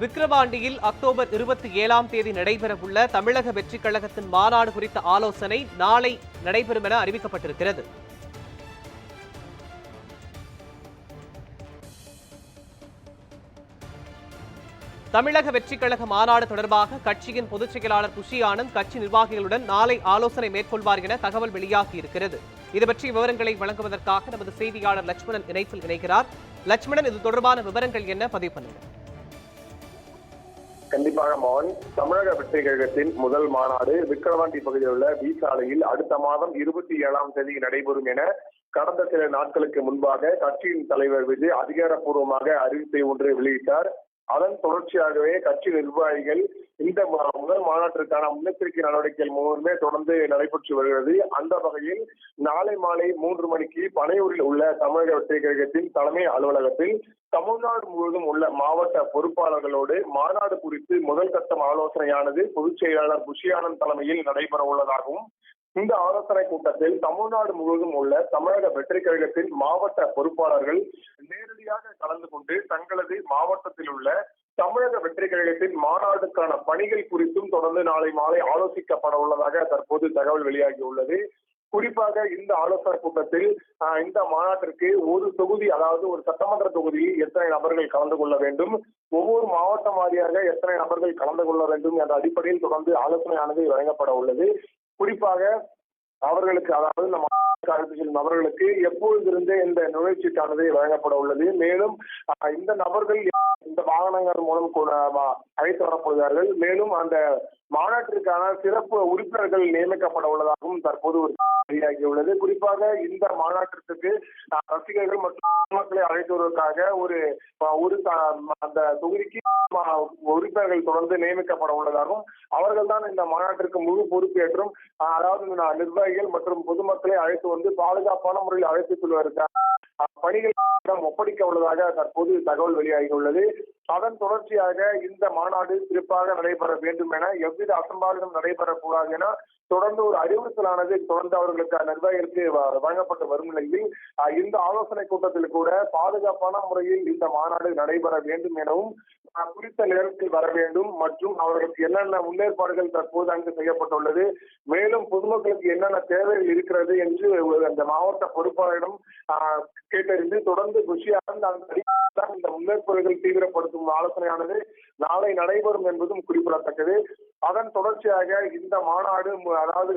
விக்கிரவாண்டியில் October இருபத்தி ஏழாம் தேதி நடைபெறவுள்ள தமிழக வெற்றிக் கழகத்தின் மாநாடு குறித்த ஆலோசனை நாளை நடைபெறும் என அறிவிக்கப்பட்டிருக்கிறது. தமிழக வெற்றிக் கழக மாநாடு தொடர்பாக கட்சியின் பொதுச் செயலாளர் குஷி ஆனந்த் கட்சி நிர்வாகிகளுடன் நாளை ஆலோசனை மேற்கொள்வார் என தகவல் வெளியாகியிருக்கிறது. இது பற்றிய விவரங்களை வழங்குவதற்காக நமது செய்தியாளர் லட்சுமணன் இணைப்பில் இணைகிறார். லட்சுமணன் இது தொடர்பான விவரங்கள் என்ன? பதிவு பண்ணுங்கள். கண்டிப்பாக மோகன். தமிழக வெற்றி கழகத்தின் முதல் மாநாடு விக்கிரவாண்டி பகுதியில் உள்ள வி சாலையில் அடுத்த மாதம் இருபத்தி ஏழாம் தேதி நடைபெறும் என கடந்த சில நாட்களுக்கு முன்பாக கட்சியின் தலைவர் விஜய் அதிகாரப்பூர்வமாக அறிவிப்பை ஒன்று வெளியிட்டார். அதன் தொடர்ச்சியாகவே கட்சி நிர்வாகிகள் இந்த முதல் மாநாட்டிற்கான முன்னெச்சரிக்கை நடவடிக்கைகள் மூலமே தொடர்ந்து நடைபெற்று வருகிறது. அந்த வகையில் நாளை மாலை மூன்று மணிக்கு பனையூரில் உள்ள தமிழக வெற்றி கழகத்தின் தலைமை அலுவலகத்தில் தமிழ்நாடு முழுவதும் உள்ள மாவட்ட பொறுப்பாளர்களோடு மாநாடு குறித்து முதல் கட்டம் ஆலோசனையானது பொதுச் செயலாளர் புஷியானந்த் தலைமையில் நடைபெற உள்ளதாகவும் இந்த ஆலோசனை கூட்டத்தில் தமிழ்நாடு முழுவதும் உள்ள தமிழக வெற்றி கழகத்தின் மாவட்ட பொறுப்பாளர்கள் நேரடியாக கலந்து கொண்டு தங்களது மாவட்டத்தில் உள்ள தமிழக வெற்றி கழகத்தின் மாநாடுக்கான பணிகள் குறித்தும் தொடர்ந்து நாளை மாலை ஆலோசிக்கப்பட உள்ளதாக தற்போது தகவல் வெளியாகியுள்ளது குறிப்பாக இந்த ஆலோசனை கூட்டத்தில் ஆஹ், இந்த மாநாட்டிற்கு ஒரு தொகுதி அதாவது ஒரு சட்டமன்ற தொகுதியில் எத்தனை நபர்கள் கலந்து கொள்ள வேண்டும் ஒவ்வொரு மாவட்டம் வாரியாக எத்தனை நபர்கள் கலந்து கொள்ள வேண்டும் என்ற அடிப்படையில் தொடர்ந்து ஆலோசனையானது வழங்கப்பட உள்ளது. குறிப்பாக அவர்களுக்கு அதாவது நம்ம காலத்தில் நபர்களுக்கு எப்பொழுதிருந்தே இந்த நுழைச்சீட்டானது வழங்கப்பட உள்ளது. மேலும் இந்த நபர்கள் இந்த வாகனங்கள் மூலம் கூட, வா- அழைத்து வரப்படுகிறார்கள் மேலும் அந்த மாநாட்டிற்கான சிறப்பு உறுப்பினர்கள் நியமிக்கப்பட உள்ளதாகவும் தற்போது ஒரு வெளியாகியுள்ளது. குறிப்பாக இந்த மாநாட்டிற்கு ஆஹ், ரசிகர்கள் மற்றும் மக்களை அழைத்து வருவதற்காக ஒரு ஒரு த- அந்த தொகுதிக்கு உறுப்பினர்கள் தொடர்ந்து நியமிக்கப்பட உள்ளதாகவும் அவர்கள் தான் இந்த மாநாட்டிற்கு முழு பொறுப்பேற்றும் அதாவது நிர்வாகிகள் மற்றும் பொதுமக்களை அழைத்து வந்து பாதுகாப்பான முறையில் அழைத்துச் செல்வதற்கான ஆஹ், பணிகள் ஒப்படைக்க உள்ளதாக தற்போது தகவல் வெளியாகியுள்ளது. அதன் தொடர்ச்சியாக இந்த மாநாடு சிறப்பாக நடைபெற வேண்டும் என எவ்வித அசம்பாவிதம் நடைபெறக்கூடாது என தொடர்ந்து ஒரு அறிவுறுத்தலானது தொடர்ந்து அவர்களுக்கு நிர்வாகிகளுக்கு வ- வழங்கப்பட்டு வரும் நிலையில் இந்த ஆலோசனை கூட்டத்தில் கூட பாதுகாப்பான முறையில் இந்த மாநாடு நடைபெற வேண்டும் எனவும் ஆஹ், குறித்த நேரத்தில் வர வேண்டும் மற்றும் அவர்களுக்கு என்னென்ன முன்னேற்பாடுகள் தற்போது அங்கு செய்யப்பட்டுள்ளது மேலும் பொதுமக்களுக்கு என்னென்ன தேவைகள் இருக்கிறது என்று அந்த மாவட்ட பொறுப்பாளரிடம் ஆஹ், கேட்டறிந்து தொடர்ந்து குஷியாக அந்த இந்த முன்னேற்பாடுகள் தீவிரப்படுத்தும் ஆலோசனையானது நாளை நடைபெறும் என்பதும் குறிப்பிடத்தக்கது. அதன் தொடர்ச்சியாக இந்த மாநாடு அதாவது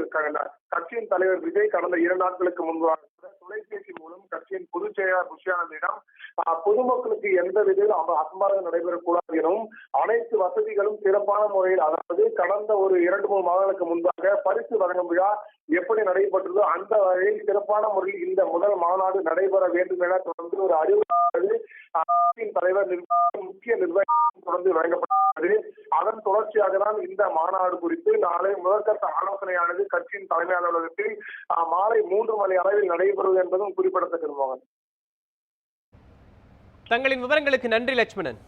கட்சியின் தலைவர் விஜய் கடந்த இரு நாட்களுக்கு முன்பாக தொலைபேசி மூலம் கட்சியின் பொதுச் செயலாளர் புஷியானந்திடம் பொதுமக்களுக்கு எந்த வித அசம்பாதம் நடைபெறக்கூடாது எனவும் அனைத்து வசதிகளும் சிறப்பான முறையில் அதாவது கடந்த ஒரு இரண்டு மூணு மாதங்களுக்கு முன்பாக பரிசு வழங்கும் விழா எப்படி நடைபெற்றதோ அந்த வகையில் சிறப்பான முறையில் இந்த முதல் மாநாடு நடைபெற வேண்டும் என தொடர்ந்து ஒரு அறிவுறுத்தல் அரசின் தலைவர் முக்கிய நிர்வாகி தொடர்ந்து வழங்கப்பட்டது. அதன் தொடர்ச்சியாக தான் இந்த மாநாடு குறித்து நாளை முதற்கட்ட ஆலோசனையானது கட்சியின் தலைமை அலுவலகத்தில் மாலை மூன்று மணி அளவில் நடைபெறுவது என்பதும் குறிப்பிடத்தக்கது மோகன். தங்களின் விவரங்களுக்கு நன்றி லட்சுமணன்.